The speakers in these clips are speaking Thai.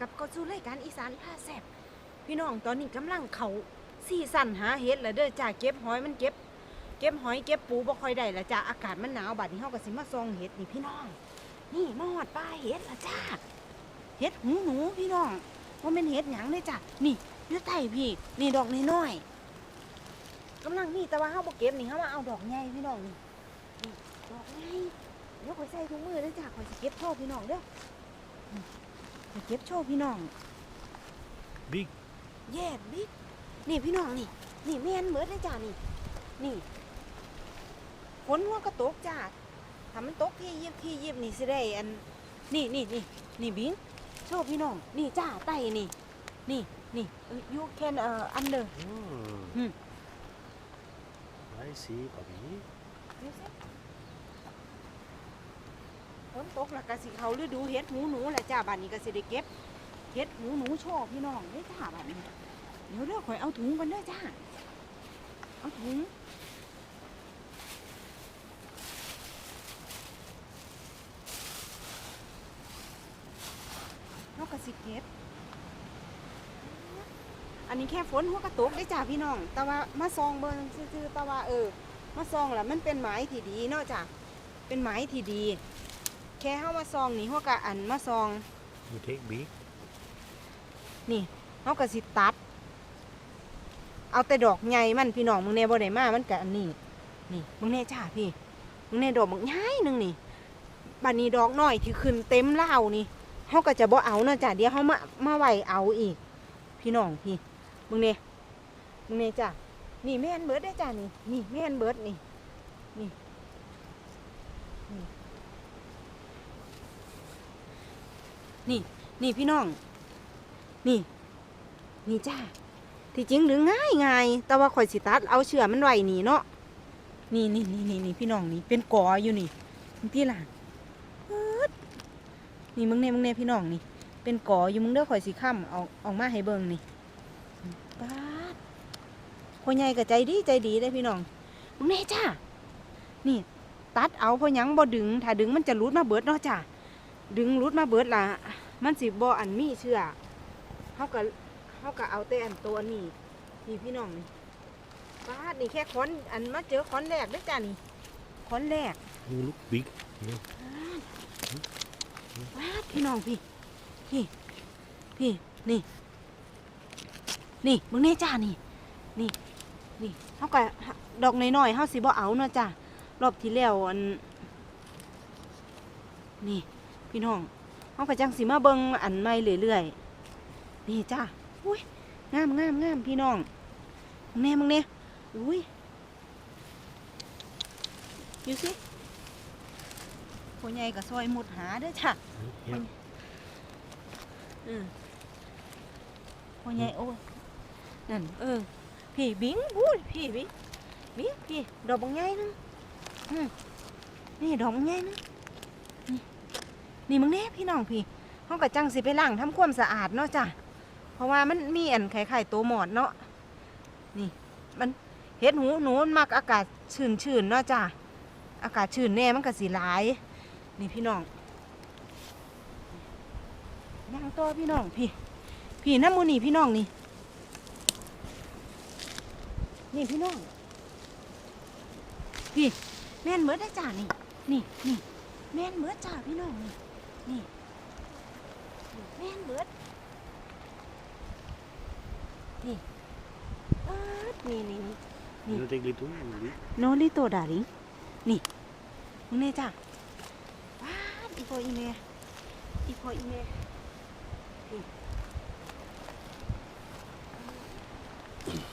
กับก็สู่รายการอีสานพาแซ่บพี่น้องตอนนี้กำลังเขาซีซั่นหาเห็ดแล้วเด้อจ้าเก็บหอยมันเก็บ เก็บหอยเก็บปูบ่ค่อยได้ละจ้าอากาศมันหนาวบัดนี้เฮาก็สิมาซองเห็ดนี่พี่น้อง นี่มาฮอดป้าเห็ดละจ้าเห็ดหูหนูพี่น้องว่าเป็นเห็ดหยังเลยจ้ะนี่อยู่ใต้พี่นี่ดอกน้อยๆกำลังนี่แต่ว่าเฮาบ่เก็บนี่เฮามาเอาดอกใหญ่พี่น้องนี่นี่ดอกใหญ่เดี๋ยวข่อยใส่ถุงมือเด้อจ้าข่อยสิเก็บโชว์พี่น้องเด้อ นี่ข่อยเก็บโชว์พี่น้อง Big. แย่บิ๊กนี่พี่น้องนี่ นี่แม่นเหมือนเลยจ้านี่ นี่ฝนหัวก็ตกจ้าถ้ามันตกที่ยิบที่ยิบนี่สิได้อัน นี่นี่นี่นี่บิงโชว์พี่น้อง นี่จ้าไต้นี่ นี่นี่ you can uh under Oh. Hmm. I see, Bobby. you see ฝนตกแล้วก็สิเขาฤดูเฮ็ดหูหนูแหละจ้าบ้านนี้ก็สิได้เก็บเฮ็ดหูหนูโชว์พี่น้องเด้จ้าบ้านนี้เดี๋ยวเด้อข่อยเอาถุงกันเด้อจ้าเอาถุงนกกระสิเก็บอันนี้แค่ฝนหัวกระตกได้จ้าพี่น้อง แต่ว่ามาซองเบิ่งซื่อๆแต่ว่าเออ มาซองแหล้วมันเป็นไม้ที่ดีเนาะจ้ะเป็นไม้ที่ดี แค่เข้ามาซองนี่หัวกะอันมาซอง You take big. นี่เขาก็สิตัด เอาแต่ดอกใหญ่มันพี่น้องมึงแน่บ่ได้มามันกะอันนี้ นี่มึงแน่จ้าพี่มึงแน่ดอกมึงใหญ่หนึงนี่บัดนี้ดอกน้อยที่ขึ้นเต็มเล่าวนี่เขาก็จะบ่เอาเนาะจ้ะเดี๋ยวเขามามาไว้เอาอีก พี่น้องพี่มึงแน่มึงแน่จ้านี่แม่นเบิดได้อจ้านี่นี่แม่นเบิดนี่นี่นี่ นี่ นี่พี่น้อง นี่ นี่จ้า ที่จริงหรือง่ายง่าย แต่ว่าข่อยสิตัด เอาเชือมันไว้นี่เนาะ นี่นี่นี่นี่นี่พี่น้องนี่ เป็นกออยู่นี่ พี่ล่ะนี่มึงเนี่ยมึงเนี่ยพี่น้องนี่ เป็นกออยู่มึงเด้อข่อยสิค้ำเอาออกมาให้เบิ่งนี่ปาดพ่อใหญ่ก็ใจดีใจดีได้พี่น้องมึงเนี่ยจ้า นี่ ตัดเอาเพราะยังบ่ดึง ถ้าดึงมันจะรุดมาเบิดเนาะจ้า ดึงรุดมาเบิดล่ะมันสิบ่อันมีเชือกเขาก็เขาก็เอาแต่อันตัวนี่นี่พี่น้องนี่ป้าดนี่แค่ค้อนอันมาเจอค้อนแรกเด้วยจ้านี่ค้อนแรก You look big. Yeah. ป้าดพี่น้องพี่พี่พี่นี่ นี่มึงแน่จ้านี่ นี่นี่เขาก็ดอกน้อยๆเขาสิบ่เอาเนาะจ้ารอบที่แล้วอัน นี่ พี่น้องเขาก็จังสิมาเบิ่งอันใหม่เรื่อยๆนี่จ้าอุ้ยงามงามงามพี่น้องมึงแน่มึงแน่อุ้ยอยู่สิพ่อใหญ่ก็ซอยมุดหาเด้อจ้ะ Yeah. อืมพ่อใหญ่โอ้ยนั่นเออพี่บิงอุ้ยพี่บิงบิงพี่ดอกบางใหญ่นึงอืมนี่ดอกบางใหญ่นึงนี่ นี่มึงแน่พี่น้องพี่เขาก็จังสิไปล้างทำความสะอาดเนาะจ้ะเพราะว่ามันมีอันไข่ไข่ตัวหมอดเนาะนี่ มันเห็ดหูหนูมันมักอากาศชื้นชื้นเนาะจ้ะอากาศชื้นแน่มันก็สีหลาย นี่พี่น้องย่างตัวพี่น้องพี่พี่น้ำมูนี่พี่น้องนี่นี่พี่น้องพี่แม่นเมือได้จ้านี่นี่นี่แม่นเมือจ้าพี่น้องนี่ นี่นี่แม่นเมือนี่อ๊าดนี่นี่นี่ You take little. Big. โนริโตดาริงนี่มึงเนี่ยจ้ะว้าดอีพออีเมอีพออีเมนี่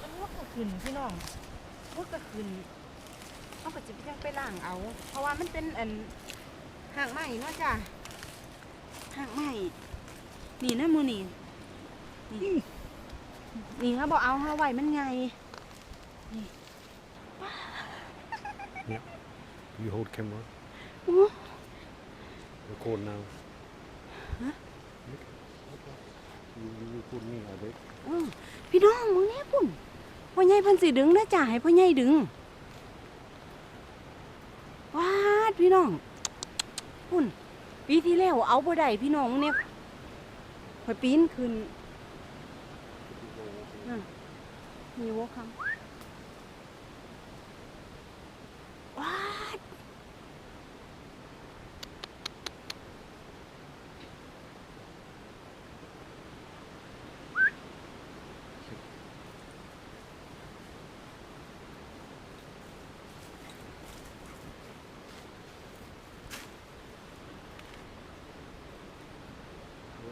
มันว่าก็ขึ้นพี่น้องว่าก็ขึ้นเขาก็จะไปยังไปล่างเอา เพราะว่ามันเป็นอันห่างไม้เนาะจ้ะ ห่างไม้นี่นะมูนี่นี่นี่เขาบอกเอาเขาไว้มันไง You hold camera. Ooh. Record now. Huh? Look. Look. You, you record me, I bet. อืมพี่น้องมึงแน่ปุ่นพ่อใหญ่เพันสีดึงนะจ่าให้พ่อใหญ่ดึงว้าดพี่น้อง ปุ่นปีที่แล้วเอาบ่ได้พี่น้องเนี่ยข่อยปีนขึ้นน่ะมีโวคำว้าด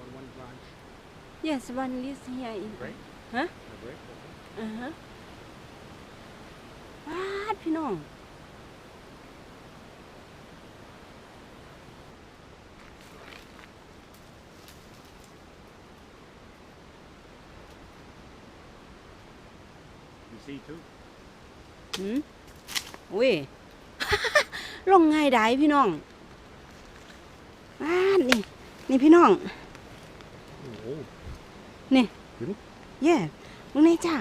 One, one branch. Yes one is here in Break? Huh? A break? Okay. อ่าฮะว้าดพี่น้อง You see too? หืมอุ้ย ลงง่ายได้พี่น้องว้าดนี่ นี่พี่น้อง Oh. เย่มึงนี่จ้า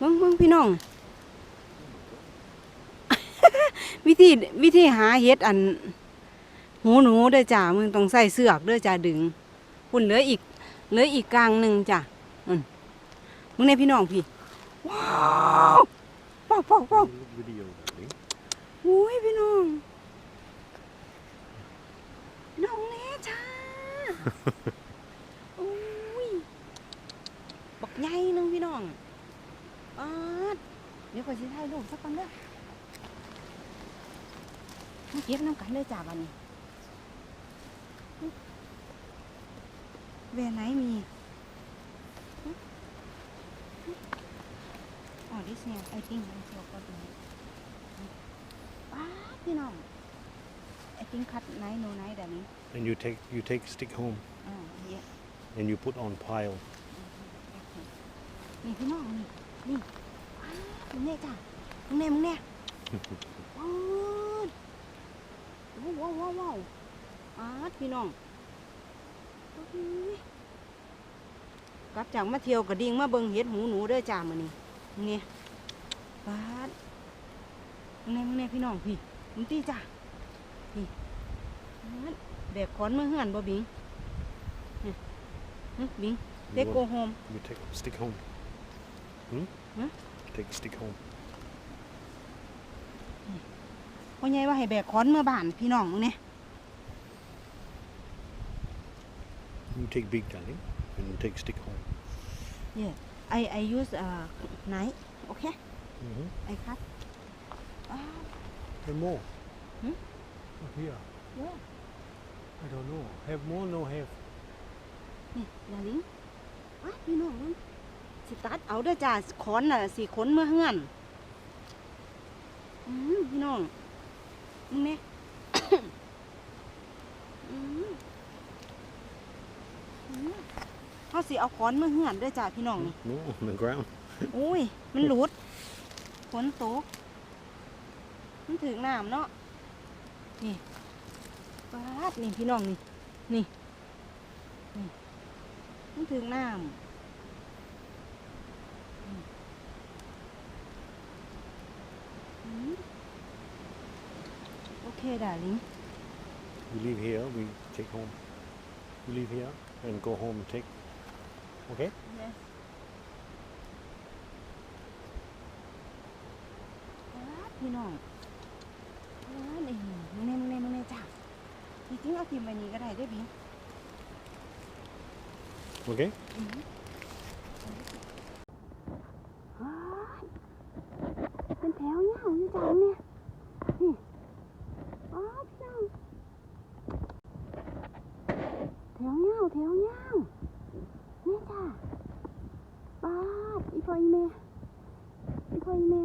มึงมึงพี่น้อง วิธีวิธีหาเห็ดอัน หูหนูเด้อจ้ามึงต้องใส่เสือกเด้อจ้าดึงคุณเหลืออีกเหลืออีกกลางหนึ่งจ้ะอืมมึงในพี่น้องพี่ว้าวว้าวว้าวว้าว Look video, darling. โอ้ยพี่น้องพี่น้องเน่จ้า โอ้ยบัก ใหญ่หนึงพี่น้องอาดเดี๋ยวก่อนสิถ่ายรูปสักก่อนเด้อมาเก็บน้ำกันเด้อจ้าวันนี้แหวนไหนมีอ๋อ this here I think I saw got it ป้าดพี่น้อง I think cut ไหนโนไหนแบบนี้ And you take you take stick home อ่าเยอะ and you put on pile. นี่พี่น้องนี่นี่อ้าวมึงเนี่ยจ้ะมึงเนี่ยมึงเนี่ยว้าวว้าวว้าวว้าวอ้าวพี่น้องโอ้ยกลับจากมาเที่ยวกระดิ่งมาเบิ่งเห็ดหูหนูเด้อจ้ามื้อนี้มึงเนี่ยปาดมึงเนี่ยมึงเนี่ยพี่น้องพี่มึงตีจ้ะนี่ปาดแบกขอนมาเฮือนบ่บิงเนี่ยหึบิง You, เด็กโก want- โฮม you take stick home. Hmm? Huh? Take stick home. พ่อใหญ่ว่าให้แบกค้อนเมื่อบ้านพี่น้องมึงเนี่ย You take big, darling, and you take stick home. ไอไอ use เอ่อไหนโอเค Mm-hmm. ไอคัดอ้าว And more. Hmm? Up here. Where? I don't know. Have more? No have. นี่อย่าลิงอ้าวพี่น้องมึง สิตัดเอาเด้อจ้าค้อนน่ะสิขนเมื่อเฮือนอืมพี่น้องมึงเนี่ยอืมอืมเขาสิเอาค้อนเมื่อเฮือนเด้อจ้าพี่น้องนี่ No, on the ground. โอ้ย มันหลุดฝนตก มันถึงน้ำเนาะ นี่ปาดนี่พี่น้องนี่ นี่ นี่ มันถึงน้ำอืมอืม โอเคดาลิง We leave here. We take home. We leave here and go home and take. Okay. ปาดพี่น้องปาดนี่มึงแน่มึงแน่มึงแน่จ้าจริงๆเอาทิมไปนี้ก็ได้เด้วยพี่ Okay. อ้ายเป็นแถวยาวอยู่จังเนี่ยนี่อ้าวพี่น้องแถวยาวแถวยาวนี่จ้าป้าดอีพ่ออีแม่อีพ่ออีแม่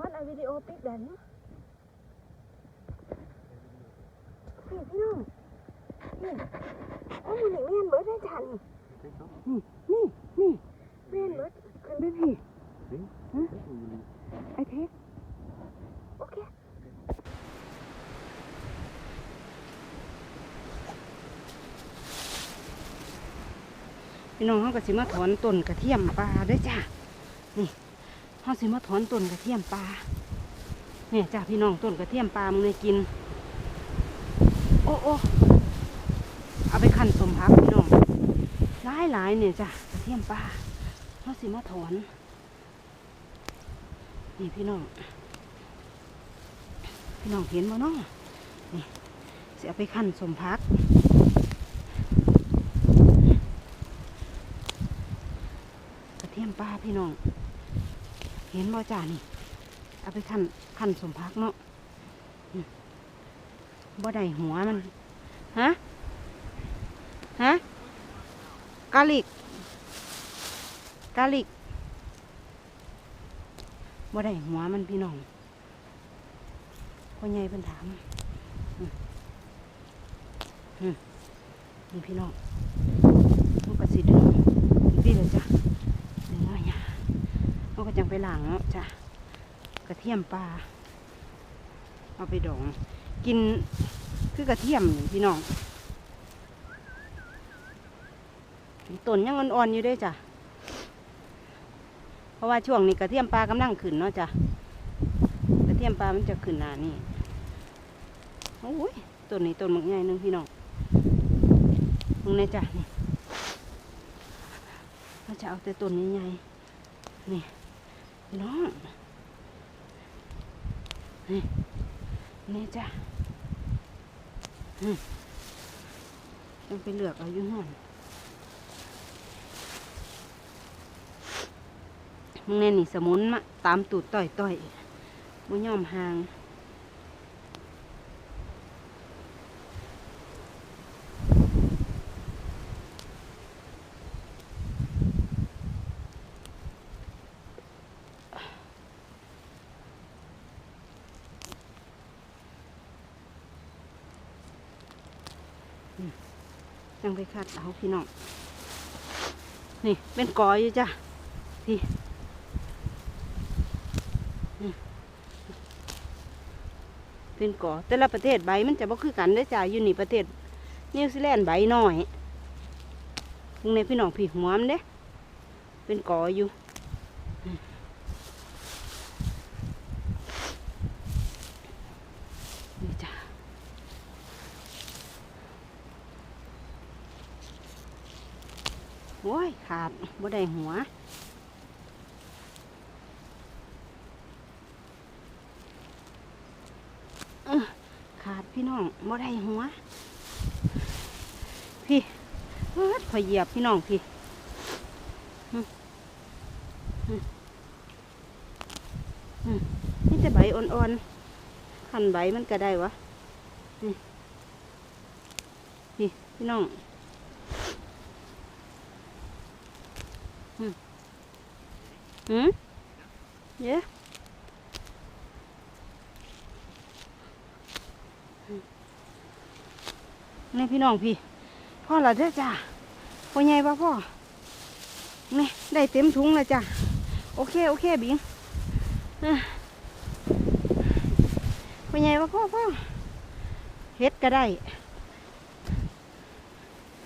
วั ติดีโอปิดนนะนี่พี่น้องนี่โอ้มันนี่แม่นเบิดได้จัน Take some. นี่นี่แม่นเบิดขึ้นไปพี่ไอเทคโอเคพี่น้องเขาก็สิมาถอนต้นกระเทียมปลาด้วยจ้านี่เขาสิมาถอนต้นกระเทียมปลา นี่ยจ้าพี่น้องต้นกระเทียมปลามึงเลยกิน โอ้โอ้เอาไปขันสมพักพี่น้องหลายหลายๆเนี่ยจ้ะกระเทียมปลาเขาสิมาถอน นี่พี่น้อง พี่น้องเห็นบ่เนาะนี่สิเอาไปขันสมพักกระเทียมปลาพี่น้อง เห็นบ่จ้านี่ เอาไปขันขันสมพักเนาะบ่ได้หัวมัน ฮะ ฮะ กาลิก กาลิกบ่ได้หัวมันพี่น้องพ่อใหญ่เพิ่นถามนี่พี่น้องมันก็สิดึงพี่เลยจ้ะดึงเอาหยมันก็จังไปหล้างเนาะจ้ะ กระเทียมปลาเอาไปดอง กินคือกระเทียมพี่น้องต้นยังอ่อนๆอยู่ด้วยจ้ะเพราะว่าช่วงนี้กระเทียมปลากำลังขึ้นเนาะจ้ะกระเทียมปลามันจะขึ้นนานี่โอ้ยต้นนี้ต้นมักใหญ่หนึงพี่น้องมึงเนี่ยจ้ะนี่เราจะเอาแต่ต้นใหญ่ๆนี่พี่น้อง นี่นี่จ้ะยังไปเลือกเอาอยู่ห่อนมึงแน่นี่สมุนมาตามตูดต่อยต่อยมึงย่อมห่าง จังไปคัดเอาพี่น้อง นี่เป็นกออยู่จ้ะพี่เป็นกอแต่ละประเทศใบมันจะบ่คือกันได้จ้ะอยู่นี่ประเทศนิวซีแลนด์ใบน้อยตรงในพี่น้องพี่หัวมันเด้ เป็นกออยู่อืมนี่จ้ะ โอ้ย ขาดบ่ได้หัว ขาดพี่น้องบ่ได้หัว พี่เอิ้ดพอยเหยียบพี่น้องพี่นี่แต่ใบอ่อนๆขันใบมันก็ได้วะ นี่ พี่น้อง หืมเย้นี่พี่น้องพี่ พ่อเราเด้อจ้าพ่อใหญ่ปะพ่อ นี่ได้เต็มถุงแล้วจ้ะโอเค โอเค บิงพ่อใหญ่ปะพ่อพ่อเฮ็ดก็ได้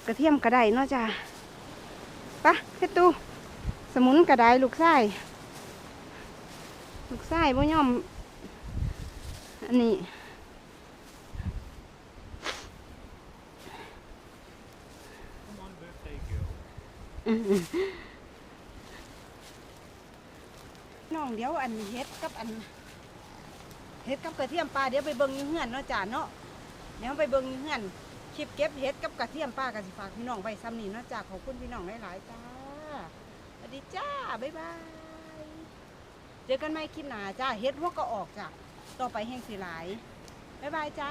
กระเทียมก็ได้เนาะจ้าปะเฮ็ดตู สมุนกระไดลูกไส้ลูกไส้บ่ยอม อันนี้น้องเดี๋ยวอันเฮ็ดกับอันเฮ็ดกับกระเทียมปลาเดี๋ยวไปเบิ่งอยู่เฮือนเนาะจ้าเนาะเดี๋ยวไปเบิ่งอยู่เฮือนคลิปเก็บเฮ็ดกับกระเทียมปลากับสิฝากพี่น้องไว้ซ้ำนี้เนาะจ้าขอบคุณพี่น้องหลายๆจ้า ดีจ้า บ๊ายบาย เจอกันใหม่คลิปหน้าจ้า เฮ็ดพวกก็ออกจ้าต่อไปแห่งสีหลาย บ๊ายบายจ้า